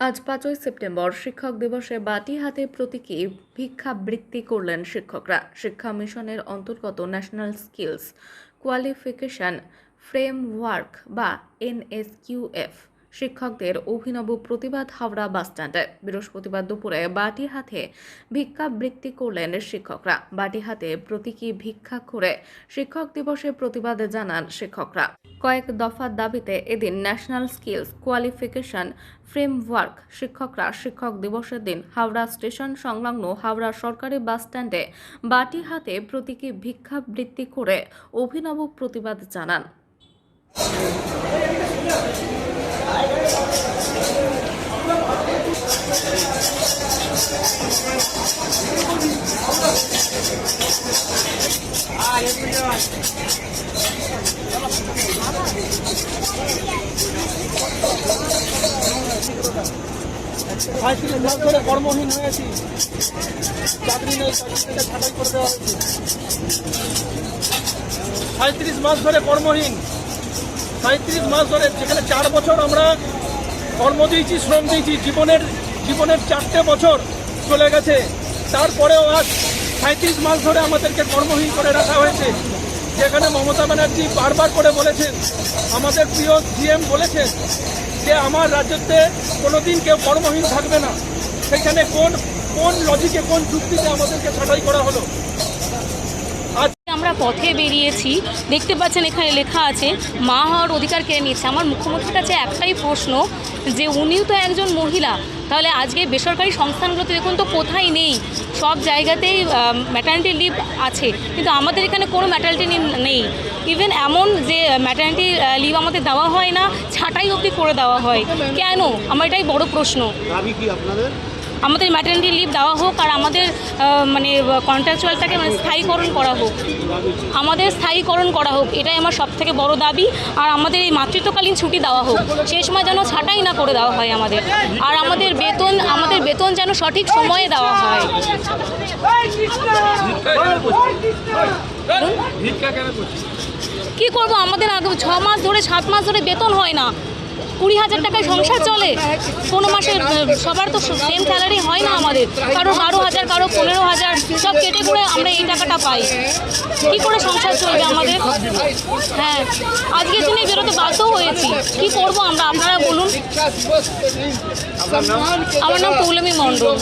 আজ পাঁচই সেপ্টেম্বর শিক্ষক দিবসে বাটি হাতে প্রতীকে ভিক্ষাবৃত্তি করলেন শিক্ষকরা। শিক্ষা মিশনের অন্তর্গত ন্যাশনাল স্কিলস কোয়ালিফিকেশন ফ্রেমওয়ার্ক বা এনএসকিউএফ। শিক্ষকদের অভিনব প্রতিবাদ হাওড়া বাসস্ট্যান্ডে। বৃহস্পতিবার দুপুরে বাটি হাতে ভিক্ষাবৃত্তি করলেন শিক্ষকরা। বাটি হাতে প্রতীকী ভিক্ষা করে শিক্ষক দিবসে প্রতিবাদ জানান শিক্ষকরা। কয়েক দফার দাবিতে এদিন ন্যাশনাল স্কিলস কোয়ালিফিকেশন ফ্রেমওয়ার্ক শিক্ষকরা শিক্ষক দিবসের দিন হাওড়া স্টেশন সংলগ্ন হাওড়া সরকারি বাস স্ট্যান্ডে বাটি হাতে প্রতীকী ভিক্ষাবৃত্তি করে অভিনব প্রতিবাদ জানান। সাঁত্রিশ মাস ধরে কর্মহীন হয়েছি চাকরি নেই থেকে ছাঁটাই করে দেওয়া হয়েছে সাঁত্রিশ মাস ধরে কর্মহীন। সাঁত্রিশ মাস ধরে যেখানে চার বছর আমরা কর্ম দিয়েছি, শ্রম দিয়েছি, জীবনের জীবনের চারটে বছর চলে গেছে। তারপরেও আজ সাঁত্রিশ মাস ধরে আমাদেরকে কর্মহীন করে রাখা হয়েছে। যেখানে মমতা ব্যানার্জি বারবার করে বলেছেন, আমাদের প্রিয় সিএম বলেছেন যে আমার রাজ্যতে কোনোদিন কেউ কর্মহীন থাকবে না। সেখানে কোন কোন লজিকে কোন যুক্তিতে আমাদেরকে ছাঁটাই করা হলো? আমরা পথে বেরিয়েছি। দেখতে পাচ্ছেন, এখানে লেখা আছে, মা হওয়ার অধিকার কেড়ে নিচ্ছে আমার মুখ্যমন্ত্রীর কাছে একটাই প্রশ্ন, যে উনিও তো একজন মহিলা, তাহলে আজকে বেসরকারি সংস্থানগুলোতে দেখুন তো কোথায় নেই। সব জায়গাতেই ম্যাটার্নিটি লিভ আছে, কিন্তু আমাদের এখানে কোনো ম্যাটার্নিটি নেই। ইভেন এমন যে ম্যাটার্নিটি লিভ আমাদের দেওয়া হয় না, ছাঁটাই অবধি করে দেওয়া হয়। কেন? আমার এটাই বড় প্রশ্ন। আমাদের ম্যাটার্নিটি লিভ দেওয়া হোক আর আমাদের মানে কন্ট্রাকচুয়ালটাকে মানে স্থায়ীকরণ করা হোক। আমাদের স্থায়ীকরণ করা হোক এটাই আমার সব থেকে বড় দাবি। আর আমাদের এই মাতৃত্বকালীন ছুটি দেওয়া হোক সেই সময় যেন ছাঁটাই না করে দেওয়া হয় আমাদের। আর আমাদের বেতন আমাদের বেতন যেন সঠিক সময়ে দেওয়া হয় কি করব? আমাদের আগে ছ মাস ধরে সাত মাস ধরে বেতন হয় না। কুড়ি হাজার টাকায় সংসার চলে। কোনো মাসে সবার তো সেম স্যালারি হয় না আমাদের। কারও বারো হাজার, কারও পনেরো হাজার, সব কেটে করে আমরা এই টাকাটা পাই। কি করে সংসার চলবে আমাদের? হ্যাঁ। আজকের দিনে বেরোতে বাধ্য হয়েছি। কি করব আমরা? আপনারা বলুন। আমার নাম পৌলমী মণ্ডল।